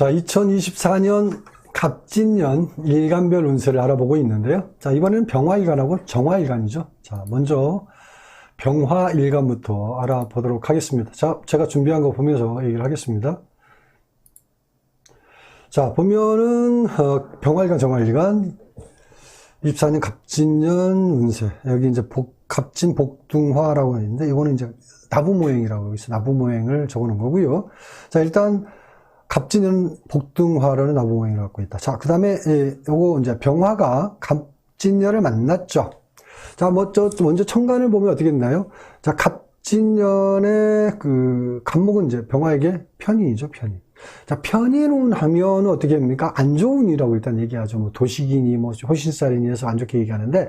자, 2024년 갑진년 일간별 운세를 알아보고 있는데요. 자, 이번에는 병화일간하고 정화일간이죠. 자, 먼저 병화일간부터 알아보도록 하겠습니다. 자, 제가 준비한 거 보면서 얘기를 하겠습니다. 자, 보면은 어, 병화일간, 정화일간 24년 갑진년 운세. 여기 이제 복, 갑진 복둥화라고 있는데 이거는 이제 나부 모행이라고 있어요. 나부 모행을 적어 놓은 거고요. 자, 일단 갑진은 복등화라는 나부모행을 갖고 있다. 자, 그 다음에, 요거 이제 병화가 갑진년을 만났죠. 자, 뭐, 저, 먼저 천간을 보면 어떻게 됐나요? 자, 갑진년의 그, 갑목은 이제 병화에게 편인이죠, 편인. 자, 편인운 하면 어떻게 됩니까? 안 좋은 이라고 일단 얘기하죠. 뭐, 도식이니, 뭐, 호신살이니 해서 안 좋게 얘기하는데,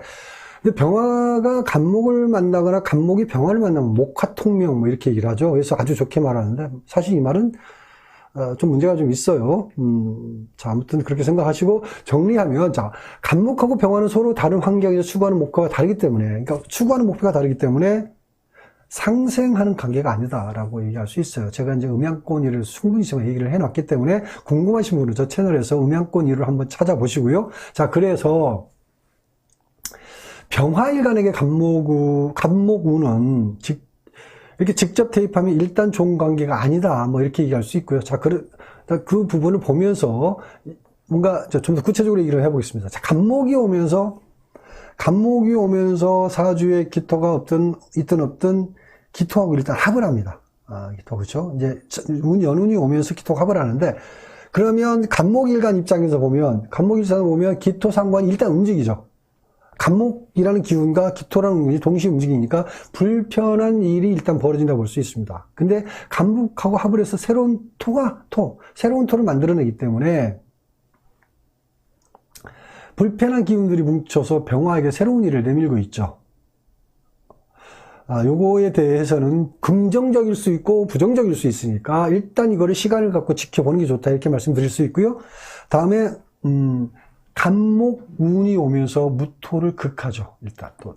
근데 병화가 간목을 만나거나 간목이 병화를 만나면 목화통명 뭐 이렇게 얘기를 하죠. 그래서 아주 좋게 말하는데, 사실 이 말은 어, 좀 문제가 좀 있어요. 음, 자, 아무튼 그렇게 생각하시고 정리하면, 자, 간목하고 병화는 서로 다른 환경에서 추구하는 목표가 다르기 때문에, 그러니까 추구하는 목표가 다르기 때문에 상생하는 관계가 아니다라고 얘기할 수 있어요. 제가 이제 음양권위를 충분히 지금 얘기를 해놨기 때문에 궁금하신 분은 저 채널에서 음양권위를 한번 찾아보시고요. 자, 그래서 병화일간에게 간목우, 간목우는 직 이렇게 직접 대입하면 일단 좋은 관계가 아니다. 뭐 이렇게 얘기할 수 있고요. 자, 그, 그 부분을 보면서 뭔가 좀 더 구체적으로 얘기를 해보겠습니다. 자, 간목이 오면서, 간목이 오면서 사주에 기토가 없든, 있든 없든 기토하고 일단 합을 합니다. 아, 기토, 그렇죠? 이제 운, 연운이 오면서 기토가 합을 하는데, 그러면 간목일간 입장에서 보면, 간목일간을 보면 기토 상관이 일단 움직이죠. 간목이라는 기운과 기토라는 운이 동시에 움직이니까 불편한 일이 일단 벌어진다고 볼 수 있습니다. 근데 간목하고 합을 해서 새로운 토가, 토, 새로운 토를 만들어내기 때문에 불편한 기운들이 뭉쳐서 병화에게 새로운 일을 내밀고 있죠. 아, 요거에 대해서는 긍정적일 수 있고 부정적일 수 있으니까 일단 이거를 시간을 갖고 지켜보는 게 좋다 이렇게 말씀드릴 수 있고요. 다음에 음, 간목 운이 오면서 무토를 극하죠. 일단 또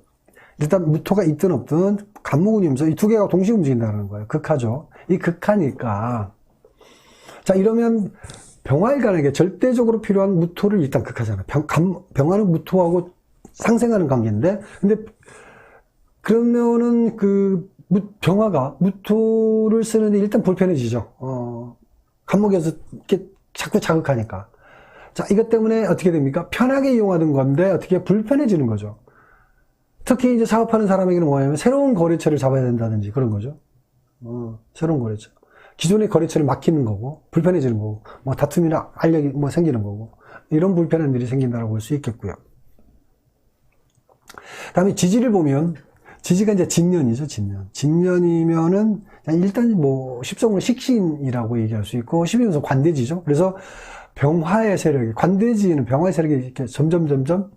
일단 무토가 있든 없든 간목 운이 오면서 이 두 개가 동시에 움직인다는 거예요. 극하죠. 이 극하니까 자 이러면 병화일간에게 절대적으로 필요한 무토를 일단 극하잖아요. 병, 간, 병화는 무토하고 상생하는 관계인데 근데 그러면은 그 무, 병화가 무토를 쓰는데 일단 불편해지죠. 어, 간목에서 이렇게 자꾸 자극하니까. 자, 이것 때문에 어떻게 됩니까? 편하게 이용하던 건데 어떻게 불편해지는 거죠. 특히 이제 사업하는 사람에게는 뭐냐면 새로운 거래처를 잡아야 된다든지 그런 거죠. 어, 새로운 거래처. 기존의 거래처를 막히는 거고, 불편해지는 거고, 뭐 다툼이나 알력이 뭐 생기는 거고, 이런 불편한 일이 생긴다고 볼 수 있겠고요. 다음에 지지를 보면, 지지가 이제 진년이죠, 진년. 진년이면은, 일단 뭐, 십성으로 식신이라고 얘기할 수 있고, 십이면서 관대지죠. 그래서 병화의 세력이, 관대지는 병화의 세력이 이렇게 점점, 점점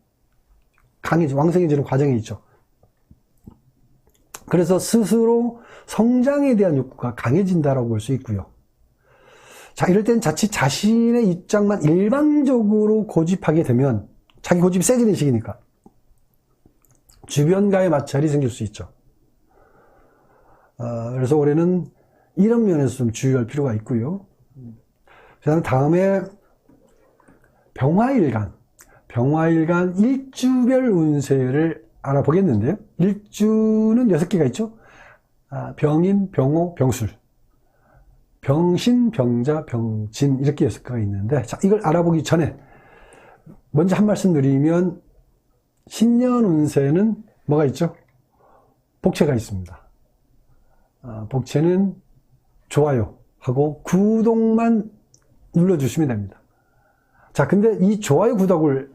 강해지, 왕성해지는 과정이 있죠. 그래서 스스로 성장에 대한 욕구가 강해진다라고 볼 수 있고요. 자, 이럴 땐 자칫 자신의 입장만 일방적으로 고집하게 되면 자기 고집이 세지는 시기니까 주변과의 마찰이 생길 수 있죠. 어, 그래서 올해는 이런 면에서 좀 주의할 필요가 있고요. 그 다음에 병화일간, 병화일간 일주별 운세를 알아보겠는데요. 일주는 여섯 개가 있죠. 아, 병인, 병호, 병술. 병신, 병자, 병진 이렇게 여섯 개가 있는데 자 이걸 알아보기 전에 먼저 한 말씀 드리면 신년 운세는 뭐가 있죠? 복채가 있습니다. 아, 복채는 좋아요 하고 구독만 눌러주시면 됩니다. 자, 근데 이 좋아요, 구독을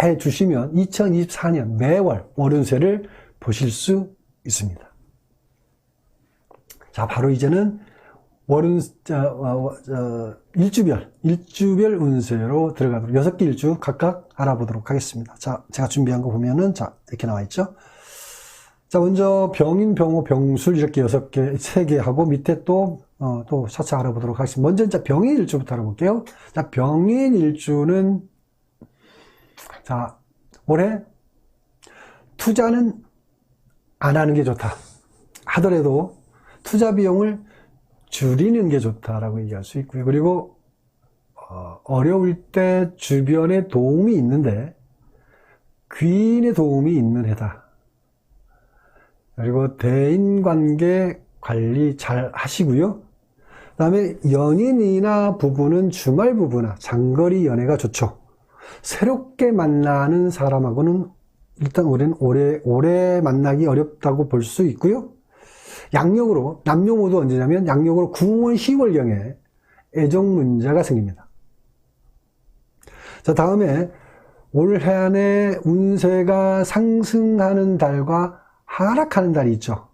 해 주시면 2024년 매월 월운세를 보실 수 있습니다. 자, 바로 이제는 어, 어, 어, 일주별, 일주별 운세로 들어가도록 여섯 개 일주 각각 알아보도록 하겠습니다. 자, 제가 준비한 거 보면은, 자, 이렇게 나와 있죠? 자, 먼저 병인, 병호, 병술 이렇게 여섯 개, 세 개 하고 밑에 또, 어, 또 차차 알아보도록 하겠습니다. 먼저 이제 병인 일주부터 알아볼게요. 자, 병인 일주는, 자, 올해 투자는 안 하는 게 좋다. 하더라도 투자 비용을 줄이는 게 좋다라고 얘기할 수 있고요. 그리고 어, 어려울 때 주변에 도움이 있는데 귀인의 도움이 있는 해다. 그리고 대인관계 관리 잘 하시고요. 그 다음에 연인이나 부부는 주말 부부나 장거리 연애가 좋죠. 새롭게 만나는 사람하고는 일단 올해는 오래, 오래 만나기 어렵다고 볼 수 있고요. 양력으로, 남녀 모두 언제냐면 양력으로 9월, 10월경에 애정 문제가 생깁니다. 자, 다음에 올 해 안에 운세가 상승하는 달과 하락하는 달이 있죠.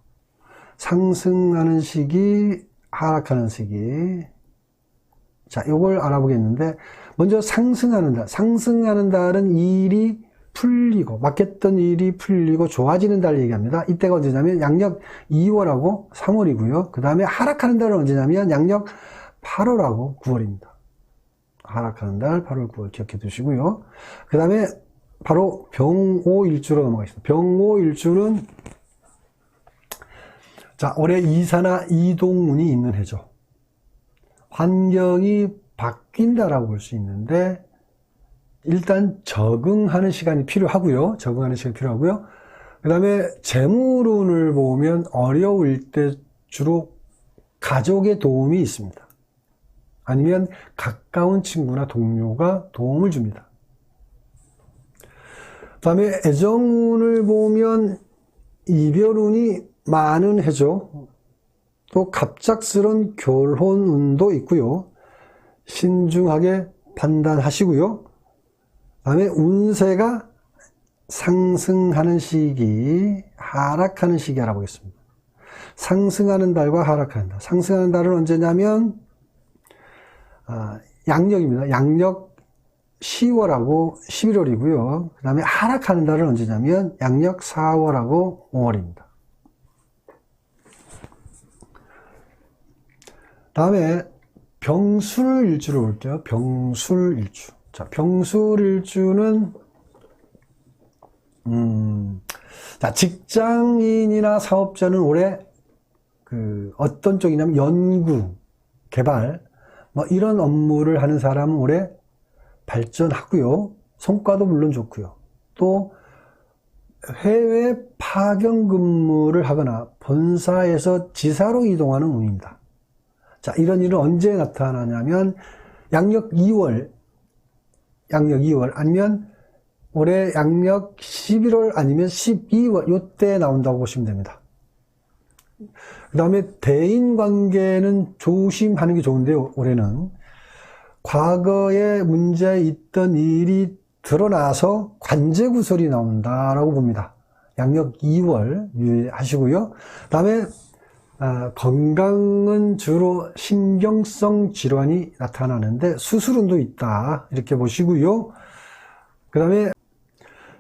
상승하는 시기, 하락하는 시기. 자, 요걸 알아보겠는데, 먼저 상승하는 달. 상승하는 달은 일이 풀리고, 맡겼던 일이 풀리고 좋아지는 달 얘기합니다. 이때가 언제냐면 양력 2월하고 3월이고요. 그 다음에 하락하는 달은 언제냐면 양력 8월하고 9월입니다. 하락하는 달 8월, 9월 기억해 두시고요. 그 다음에 바로 병오일주로 넘어가겠습니다. 병오일주는 자, 올해 이사나 이동운이 있는 해죠. 환경이 바뀐다라고 볼 수 있는데 일단 적응하는 시간이 필요하고요. 적응하는 시간이 필요하고요. 그 다음에 재물운을 보면 어려울 때 주로 가족의 도움이 있습니다. 아니면 가까운 친구나 동료가 도움을 줍니다. 그 다음에 애정운을 보면 이별운이 많은 해죠. 또 갑작스런 결혼운도 있고요. 신중하게 판단하시고요. 다음에 운세가 상승하는 시기, 하락하는 시기 알아보겠습니다. 상승하는 달과 하락하는 달. 상승하는 달은 언제냐면 아, 양력입니다. 양력 10월하고 11월이고요. 그 다음에 하락하는 달은 언제냐면 양력 4월하고 5월입니다. 다음에 병술일주를 볼게요. 병술일주. 자, 병술일주는 음, 자, 직장인이나 사업자는 올해 그 어떤 쪽이냐면 연구, 개발, 뭐 이런 업무를 하는 사람은 올해 발전하고요. 성과도 물론 좋고요. 또 해외 파견 근무를 하거나 본사에서 지사로 이동하는 운입니다. 자, 이런 일은 언제 나타나냐면 양력 2월, 양력 2월 아니면 올해 양력 11월 아니면 12월 요때 나온다고 보시면 됩니다. 그 다음에 대인 관계는 조심하는 게 좋은데요, 올해는. 과거에 문제 있던 일이 드러나서 관제 구설이 나온다라고 봅니다. 양력 2월 유의하시고요. 그 다음에 아, 건강은 주로 신경성 질환이 나타나는데 수술운도 있다 이렇게 보시고요. 그 다음에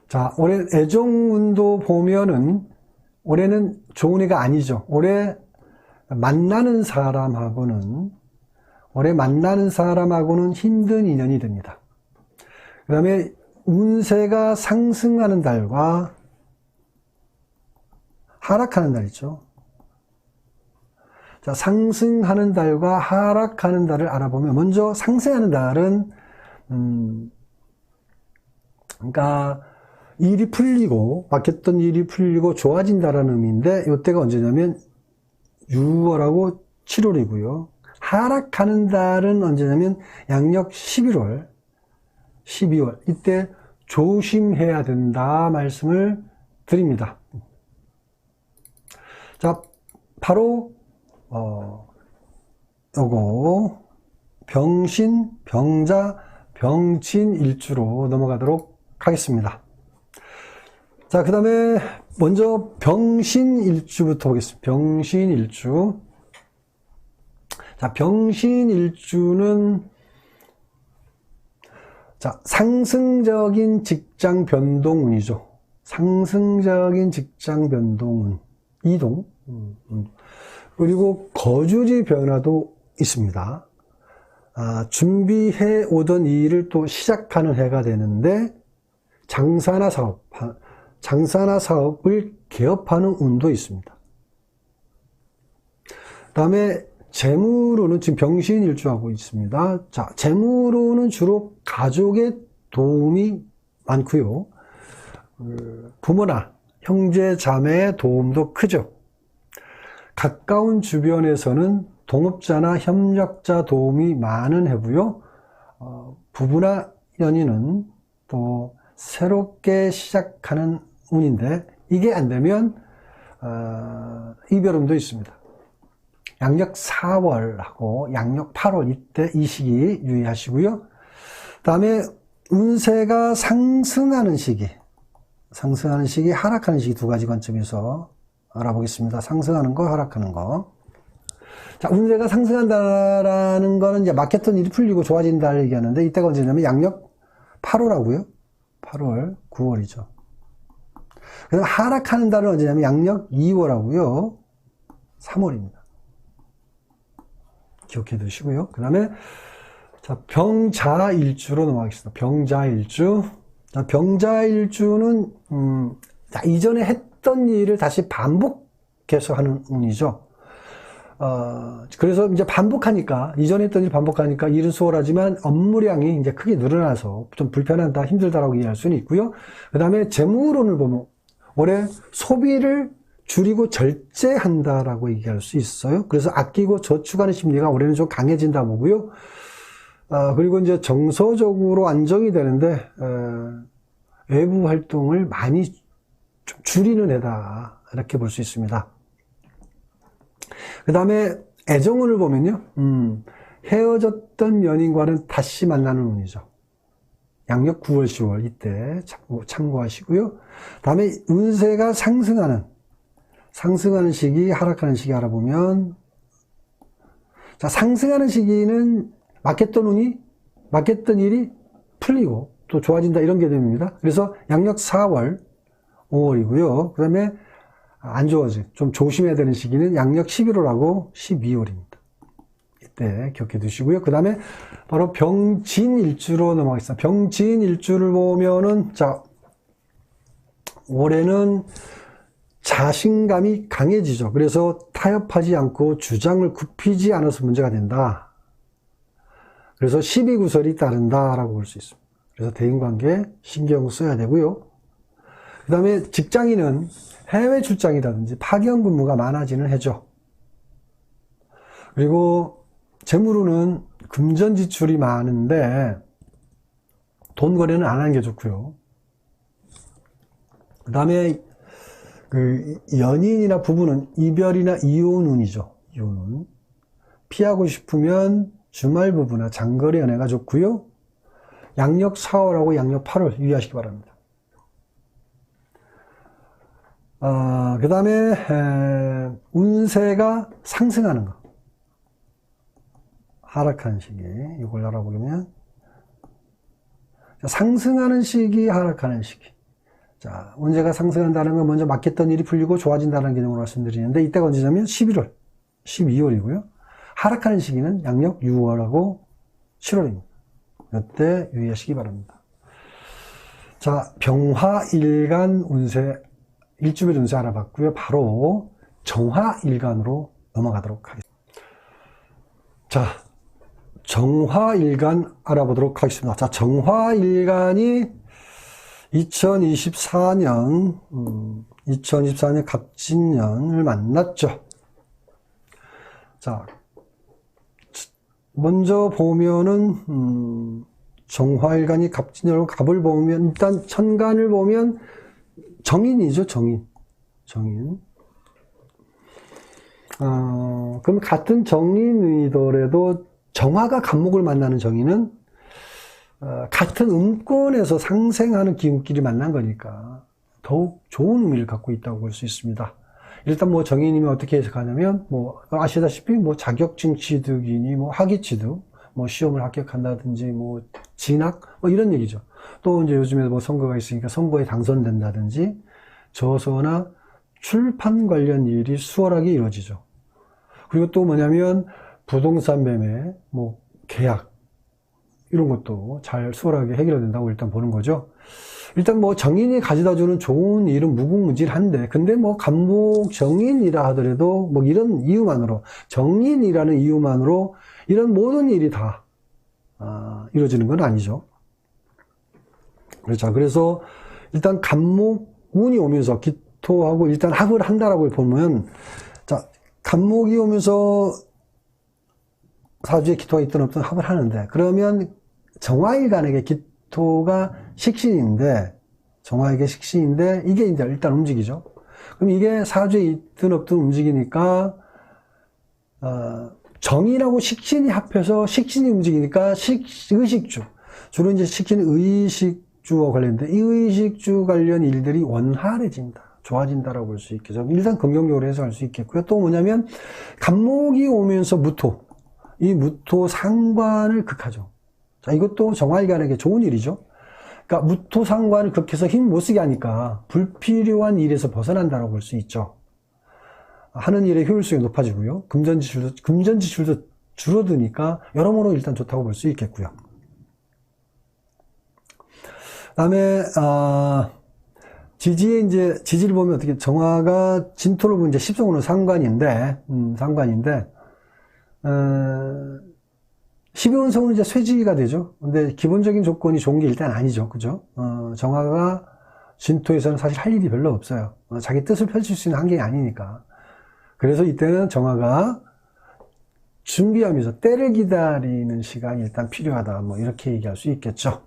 자 올해 애정운도 보면은 올해는 좋은 해가 아니죠. 올해 만나는 사람하고는 올해 만나는 사람하고는 힘든 인연이 됩니다. 그 다음에 운세가 상승하는 달과 하락하는 달 있죠. 자, 상승하는 달과 하락하는 달을 알아보면 먼저 상승하는 달은 음, 그러니까 일이 풀리고 막혔던 일이 풀리고 좋아진다라는 의미인데 이때가 언제냐면 6월하고 7월이고요. 하락하는 달은 언제냐면 양력 11월, 12월 이때 조심해야 된다 말씀을 드립니다. 자, 바로 어 요거 병신, 병자, 병진 일주로 넘어가도록 하겠습니다. 자, 그 다음에 먼저 병신 일주부터 보겠습니다. 병신 일주. 자, 병신 일주는 자, 상승적인 직장 변동운이죠. 상승적인 직장 변동운. 이동. 음, 음. 그리고 거주지 변화도 있습니다. 아, 준비해 오던 일을 또 시작하는 해가 되는데 장사나 사업, 장사나 사업을 개업하는 운도 있습니다. 다음에 재물운은 지금 병신 일주하고 있습니다. 자, 재물운은 주로 가족의 도움이 많고요. 그 부모나 형제 자매의 도움도 크죠. 가까운 주변에서는 동업자나 협력자 도움이 많은 해고요. 어, 부부나 연인은 또 새롭게 시작하는 운인데 이게 안 되면 어, 이별운도 있습니다. 양력 4월하고 양력 8월 이때 이 시기 유의하시고요. 그다음에 운세가 상승하는 시기, 상승하는 시기, 하락하는 시기 두 가지 관점에서 알아보겠습니다. 상승하는 거, 하락하는 거. 자, 운세가 상승한다라는 거는 이제 막혔던 일이 풀리고 좋아진다를 얘기하는데 이때가 언제냐면 양력 8월하고요. 8월, 9월이죠. 그다음 하락하는 달은 언제냐면 양력 2월하고요. 3월입니다. 기억해 두시고요. 그 다음에 자, 병자일주로 넘어가겠습니다. 병자일주. 자, 병자일주는 음, 자, 이전에 했 던 일을 다시 반복해서 하는 운이죠. 어, 그래서 이제 반복하니까, 이전에 했던 일 반복하니까 일은 수월하지만 업무량이 이제 크게 늘어나서 좀 불편하다, 힘들다라고 이해할 수는 있고요. 그 다음에 재무론을 보면 올해 소비를 줄이고 절제한다라고 얘기할 수 있어요. 그래서 아끼고 저축하는 심리가 올해는 좀 강해진다 보고요. 아, 그리고 이제 정서적으로 안정이 되는데, 에, 외부 활동을 많이 좀 줄이는 애다. 이렇게 볼 수 있습니다. 그 다음에 애정운을 보면요. 음, 헤어졌던 연인과는 다시 만나는 운이죠. 양력 9월, 10월 이때 참고, 참고하시고요. 다음에 운세가 상승하는 상승하는 시기, 하락하는 시기 알아보면 자 상승하는 시기는 맡겼던 운이 맡겼던 일이 풀리고 또 좋아진다 이런 개념입니다. 그래서 양력 4월, 5월이고요. 그 다음에 안 좋아지 좀 조심해야 되는 시기는 양력 11월하고 12월입니다. 이때 기억해 두시고요. 그 다음에 바로 병진일주로 넘어가겠습니다. 병진일주를 보면은 자 올해는 자신감이 강해지죠. 그래서 타협하지 않고 주장을 굽히지 않아서 문제가 된다. 그래서 시비구설이 따른다라고 볼 수 있습니다. 그래서 대인관계 신경 써야 되고요. 그 다음에 직장인은 해외 출장이라든지 파견 근무가 많아지는 해죠. 그리고 재물로는 금전 지출이 많은데 돈 거래는 안 하는 게 좋고요. 그 다음에 그 연인이나 부부는 이별이나 이혼 운이죠. 이혼 운. 피하고 싶으면 주말 부부나 장거리 연애가 좋고요. 양력 4월하고 양력 8월 유의하시기 바랍니다. 아, 그 다음에 운세가 상승하는 거. 하락하는 시기. 이걸 알아보면 상승하는 시기, 하락하는 시기. 자, 운세가 상승한다는 건 먼저 맡겼던 일이 풀리고 좋아진다는 개념으로 말씀드리는데 이때가 언제냐면 11월, 12월이고요. 하락하는 시기는 양력 6월하고 7월입니다. 이때 유의하시기 바랍니다. 자, 병화일간 운세, 일주일 운세 알아봤고요. 바로 정화일간으로 넘어가도록 하겠습니다. 자, 정화일간 알아보도록 하겠습니다. 자, 정화일간이 2024년, 음, 2024년 갑진년을 만났죠. 자, 먼저 보면은, 음, 정화일간이 갑진년으로 갑을 보면, 일단 천간을 보면 정인이죠, 정인. 정인. 어, 그럼 같은 정인이더라도 정화가 갑목을 만나는 정인은 어, 같은 음권에서 상생하는 기운끼리 만난 거니까 더욱 좋은 의미를 갖고 있다고 볼 수 있습니다. 일단 뭐 정의님이 어떻게 해석하냐면 뭐 아시다시피 뭐 자격증 취득이니 뭐 학위 취득, 뭐 시험을 합격한다든지 뭐 진학 뭐 이런 얘기죠. 또 이제 요즘에 뭐 선거가 있으니까 선거에 당선된다든지 저서나 출판 관련 일이 수월하게 이루어지죠. 그리고 또 뭐냐면 부동산 매매, 뭐 계약 이런 것도 잘 수월하게 해결된다고 일단 보는 거죠. 일단 뭐 정인이 가져다 주는 좋은 일은 무궁무진한데, 근데 뭐 간목 정인이라 하더라도 뭐 이런 이유만으로, 정인이라는 이유만으로 이런 모든 일이 다, 아, 이루어지는 건 아니죠. 그렇죠. 그래서 일단 간목운이 오면서 기토하고 일단 합을 한다라고 보면, 자, 간목이 오면서 사주에 기토가 있든 없든 합을 하는데, 그러면 정화일간에게 기 토가 식신인데, 정화에게 식신인데, 이게 이제 일단 움직이죠. 그럼 이게 사주에 있든 없든 움직이니까, 어, 정이라고 식신이 합해서 식신이 움직이니까 식, 의식주. 주로 이제 식신 의식주와 관련된 이 의식주 관련 일들이 원활해진다. 좋아진다라고 볼 수 있겠죠. 일단 긍정적으로 해석할 수 있겠고요. 또 뭐냐면, 간목이 오면서 무토. 이 무토 상관을 극하죠. 자, 이것도 정화일간에게 좋은 일이죠. 그러니까 무토 상관을 극해서 힘 못 쓰게 하니까 불필요한 일에서 벗어난다고 볼 수 있죠. 하는 일의 효율성이 높아지고요. 금전 지출도, 금전 지출도 줄어드니까 여러모로 일단 좋다고 볼 수 있겠고요. 다음에, 아, 지지에 이제, 지지를 보면 어떻게, 정화가 진토를 보면 이제 십성으로 상관인데, 음, 상관인데, 어, 12원성은 이제 쇠지가 되죠. 근데 기본적인 조건이 좋은 게 일단 아니죠. 그죠? 어, 정화가 진토에서는 사실 할 일이 별로 없어요. 어, 자기 뜻을 펼칠 수 있는 환경이 아니니까. 그래서 이때는 정화가 준비하면서 때를 기다리는 시간이 일단 필요하다. 뭐 이렇게 얘기할 수 있겠죠.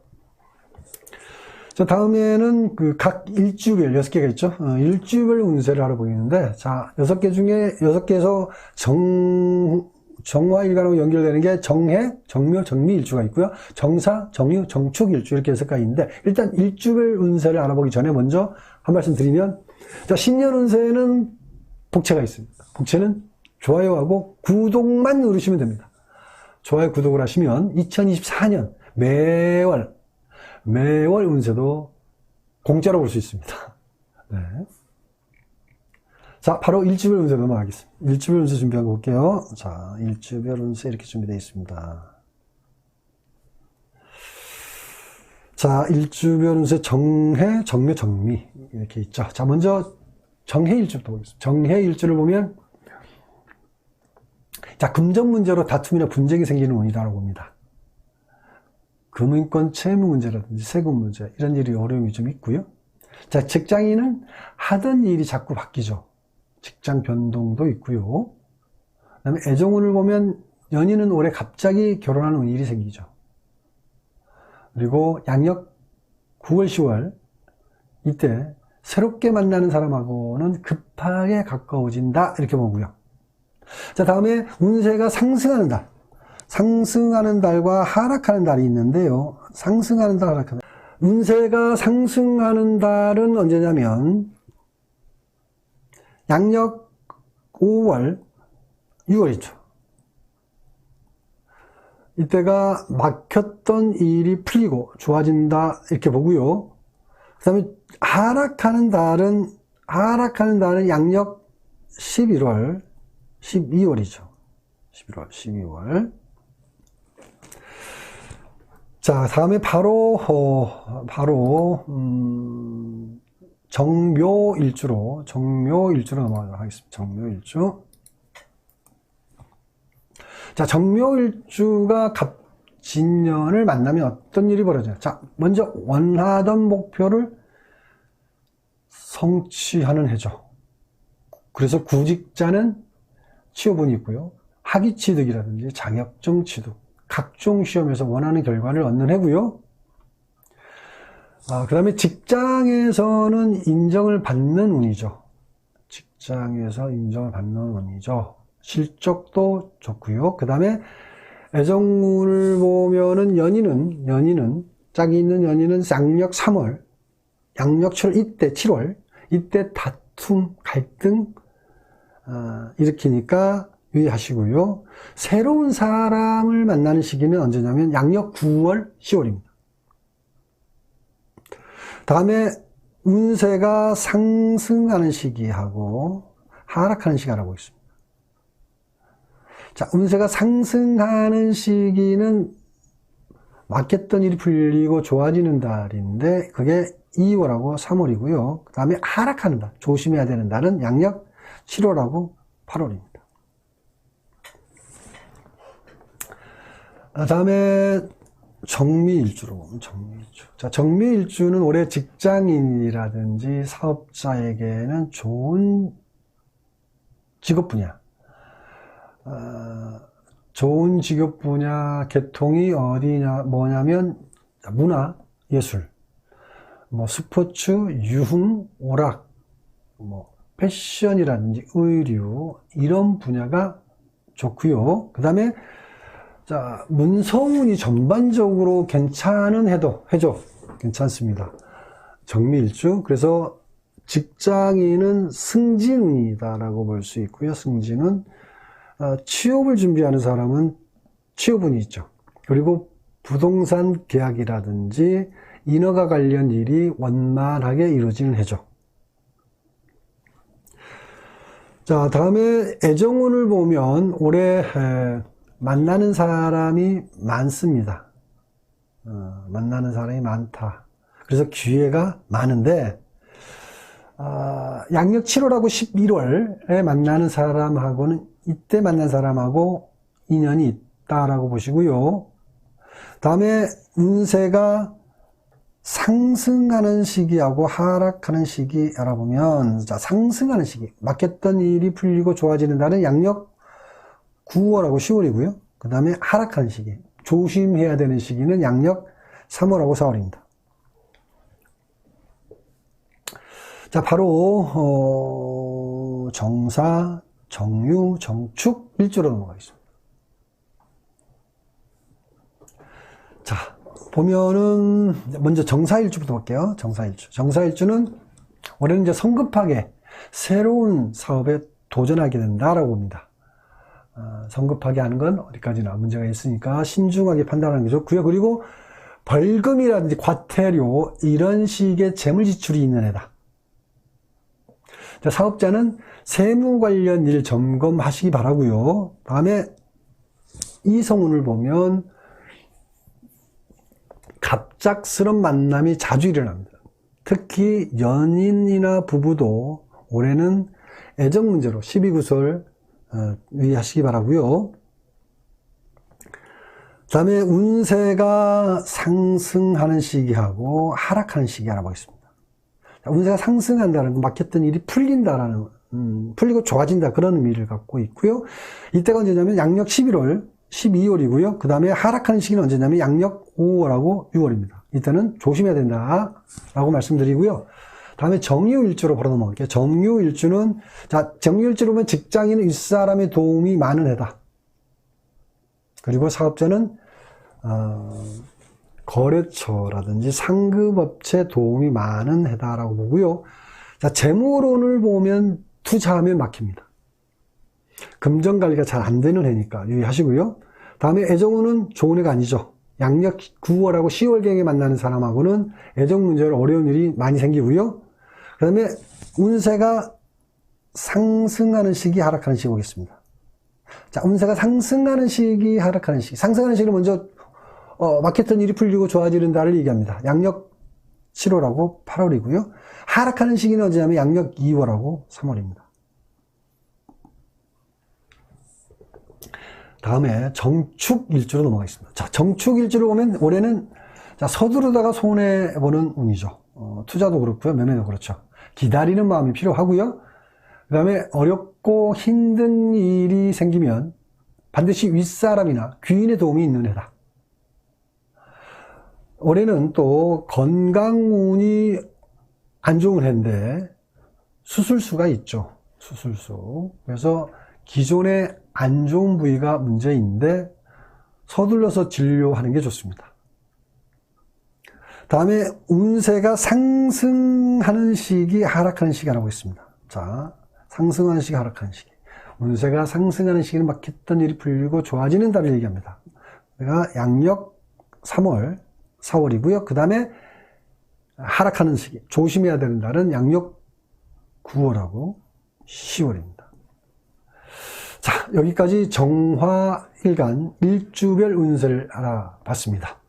자, 다음에는 그 각 일주별 여섯 개가 있죠. 어, 일주별 운세를 알아보겠는데, 자, 여섯 개 중에 여섯 개에서 정, 정화일간하고 연결되는 게 정해, 정묘, 정미일주가 있고요. 정사, 정유, 정축일주 이렇게 여섯 가지 있는데 일단 일주별 운세를 알아보기 전에 먼저 한 말씀 드리면 자, 신년 운세에는 복채가 있습니다. 복채는 좋아요하고 구독만 누르시면 됩니다. 좋아요, 구독을 하시면 2024년 매월 매월 운세도 공짜로 볼 수 있습니다. 네. 자, 바로 일주별 운세 넘어가겠습니다. 일주별 운세 준비하고 볼게요. 자, 일주별 운세 이렇게 준비되어 있습니다. 자, 일주별 운세 정해, 정묘, 정미 이렇게 있죠. 자, 먼저 정해 일주부터 보겠습니다. 정해 일주를 보면 자, 금전 문제로 다툼이나 분쟁이 생기는 운이다라고 봅니다. 금융권 채무 문제라든지 세금 문제 이런 일이 어려움이 좀 있고요. 자, 직장인은 하던 일이 자꾸 바뀌죠. 직장 변동도 있고요. 그 다음에 애정운을 보면 연인은 올해 갑자기 결혼하는 일이 생기죠. 그리고 양력 9월, 10월 이때 새롭게 만나는 사람하고는 급하게 가까워진다 이렇게 보고요. 자 다음에 운세가 상승하는 달, 상승하는 달과 하락하는 달이 있는데요. 상승하는 달, 하락하는 달. 운세가 상승하는 달은 언제냐면 양력 5월, 6월이죠. 이때가 막혔던 일이 풀리고 좋아진다 이렇게 보고요. 그 다음에 하락하는 달은 하락하는 달은 양력 11월, 12월이죠. 11월, 12월. 자, 다음에 바로 어, 바로 음, 정묘일주로 정묘일주로 넘어가도록 하겠습니다. 정묘일주. 자, 정묘일주가 갑진년을 만나면 어떤 일이 벌어져요? 자, 먼저 원하던 목표를 성취하는 해죠. 그래서 구직자는 취업운이 있고요. 학위 취득이라든지 자격증 취득, 각종 시험에서 원하는 결과를 얻는 해고요. 아, 그 다음에 직장에서는 인정을 받는 운이죠. 직장에서 인정을 받는 운이죠. 실적도 좋고요. 그 다음에 애정운을 보면은 연인은, 연인은, 짝이 있는 연인은 양력 3월, 양력 7월, 이때 7월, 이때 다툼, 갈등, 어, 일으키니까 유의하시고요. 새로운 사람을 만나는 시기는 언제냐면 양력 9월, 10월입니다. 다음에 운세가 상승하는 시기하고 하락하는 알아보고 있습니다. 자, 운세가 상승하는 시기는 막혔던 일이 풀리고 좋아지는 달인데 그게 2월하고 3월이고요. 그 다음에 하락하는 달, 조심해야 되는 달은 양력 7월하고 8월입니다. 그 다음에 정미일주로 보면 정미일주. 자, 정미일주는 올해 직장인이라든지 사업자에게는 좋은 직업 분야, 어, 좋은 직업 분야 계통이 어디냐, 뭐냐면 문화, 예술, 뭐 스포츠, 유흥, 오락, 뭐 패션이라든지 의류 이런 분야가 좋고요. 그 다음에 자 문서운이 전반적으로 괜찮은 해도 해죠. 괜찮습니다. 정밀주 그래서 직장인은 승진운이다라고 볼 수 있고요. 승진은 어, 취업을 준비하는 사람은 취업운이 있죠. 그리고 부동산 계약이라든지 인허가 관련 일이 원만하게 이루어지는 해죠. 자, 다음에 애정운을 보면 올해 에, 만나는 사람이 많습니다. 어, 만나는 사람이 많다. 그래서 기회가 많은데 아, 양력 7월하고 11월에 만나는 사람하고는 이때 만난 사람하고 인연이 있다라고 보시고요. 다음에 운세가 상승하는 시기하고 하락하는 시기 알아보면 자 상승하는 시기 맡겼던 일이 풀리고 좋아지는 달은 양력 9월하고 10월이고요. 그 다음에 하락하는 시기 조심해야 되는 시기는 양력 3월하고 4월입니다. 자 바로 어, 정사, 정유, 정축 일주로 넘어가겠습니다. 자 보면은 먼저 정사일주부터 볼게요. 정사일주. 정사일주는 올해는 이제 성급하게 새로운 사업에 도전하게 된다라고 봅니다. 어, 성급하게 하는 건 어디까지나 문제가 있으니까 신중하게 판단하는 게 좋고요. 그리고 벌금이라든지 과태료 이런 식의 재물 지출이 있는 해다. 자, 사업자는 세무 관련 일 점검하시기 바라고요. 다음에 이 성운을 보면 갑작스런 만남이 자주 일어납니다. 특히 연인이나 부부도 올해는 애정 문제로 12구설 어, 유의하시기 바라고요. 다음에 운세가 상승하는 시기하고 하락하는 시기 알아보겠습니다. 운세가 상승한다는 건 막혔던 일이 풀린다라는 음, 풀리고 좋아진다 그런 의미를 갖고 있고요. 이때가 언제냐면 양력 11월 12월이고요. 그 다음에 하락하는 시기는 언제냐면 양력 5월하고 6월입니다. 이때는 조심해야 된다라고 말씀드리고요. 다음에 정유일주로 바로 넘어갈게요. 정유일주는 자 정유일주로 보면 직장인은 윗사람의 도움이 많은 해다. 그리고 사업자는 어, 거래처라든지 상급업체 도움이 많은 해다라고 보고요. 자 재무론을 보면 투자하면 막힙니다. 금전 관리가 잘 안 되는 해니까 유의하시고요. 다음에 애정운은 좋은 해가 아니죠. 양력 9월하고 10월경에 만나는 사람하고는 애정 문제로 어려운 일이 많이 생기고요. 그 다음에 운세가 상승하는 시기, 하락하는 시기 보겠습니다. 자, 운세가 상승하는 시기, 하락하는 시기. 상승하는 시기는 먼저, 어, 막혔던 일이 풀리고 좋아지는 달을 얘기합니다. 양력 7월하고 8월이고요. 하락하는 시기는 언제냐면 양력 2월하고 3월입니다. 다음에 정축 일주로 넘어가겠습니다. 자, 정축 일주를 보면 올해는 자, 서두르다가 손해보는 운이죠. 어, 투자도 그렇고요. 매매도 그렇죠. 기다리는 마음이 필요하고요. 그 다음에 어렵고 힘든 일이 생기면 반드시 윗사람이나 귀인의 도움이 있는 해다. 올해는 또 건강운이 안 좋은 해인데 수술수가 있죠. 수술수. 그래서 기존의 안 좋은 부위가 문제인데 서둘러서 진료하는 게 좋습니다. 다음에 운세가 상승하는 시기, 하락하는 시기 알아보고 있습니다. 자, 상승하는 시기, 하락하는 시기. 운세가 상승하는 시기는 막혔던 일이 풀리고 좋아지는 달을 얘기합니다. 내가 양력 3월, 4월이고요. 그 다음에 하락하는 시기, 조심해야 되는 달은 양력 9월하고 10월입니다. 자, 여기까지 정화일간 일주별 운세를 알아봤습니다.